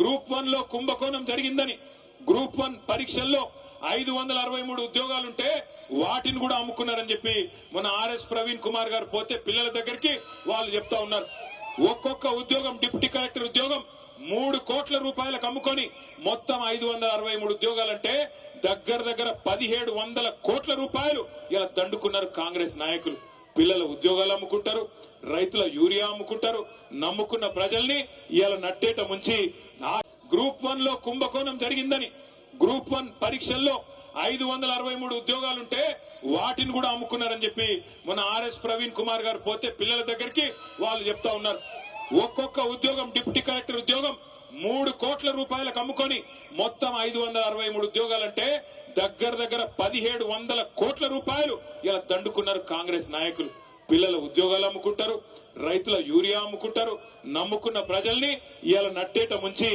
Group వన్లో కుంభకోణం జరిగిందని గ్రూప్ వన్ పరీక్షల్లో ఐదు వందల అరవై మూడు ఉద్యోగాలుంటే వాటిని కూడా అమ్ముకున్నారని చెప్పి మన ఆర్ఎస్ ప్రవీణ్ కుమార్ గారు పోతే పిల్లల దగ్గరికి వాళ్ళు చెప్తా ఉన్నారు. ఒక్కొక్క ఉద్యోగం డిప్యూటీ కలెక్టర్ ఉద్యోగం మూడు కోట్ల రూపాయలకు అమ్ముకొని మొత్తం ఐదు వందల అరవై మూడు ఉద్యోగాలంటే దగ్గర దగ్గర పదిహేడు వందల కోట్ల రూపాయలు ఇలా దండుకున్నారు కాంగ్రెస్ నాయకులు. పిల్లల ఉద్యోగాలు అమ్ముకుంటారు రైతుల యూరియా అమ్ముకుంటారు నమ్ముకున్న ప్రజల్ని ఇలా నట్టేట ముంచి గ్రూప్ వన్లో కుంభకోణం జరిగిందని గ్రూప్ వన్ పరీక్షల్లో ఐదు వందల అరవై మూడు ఉద్యోగాలుంటే వాటిని కూడా అమ్ముకున్నారని చెప్పి మన ఆర్ఎస్ ప్రవీణ్ కుమార్ గారు పోతే పిల్లల దగ్గరికి వాళ్ళు చెప్తా ఉన్నారు. ఒక్కొక్క ఉద్యోగం డిప్యూటీ కలెక్టర్ ఉద్యోగం మూడు కోట్ల రూపాయలకు అమ్ముకొని మొత్తం ఐదు వందల అరవై మూడు ఉద్యోగాలంటే దగ్గర దగ్గర పదిహేడు వందల కోట్ల రూపాయలు ఇలా దండుకున్నారు కాంగ్రెస్ నాయకులు. పిల్లల ఉద్యోగాలు అమ్ముకుంటారు రైతుల యూరియా అమ్ముకుంటారు నమ్ముకున్న ప్రజల్ని ఇలా నట్టేట ముంచి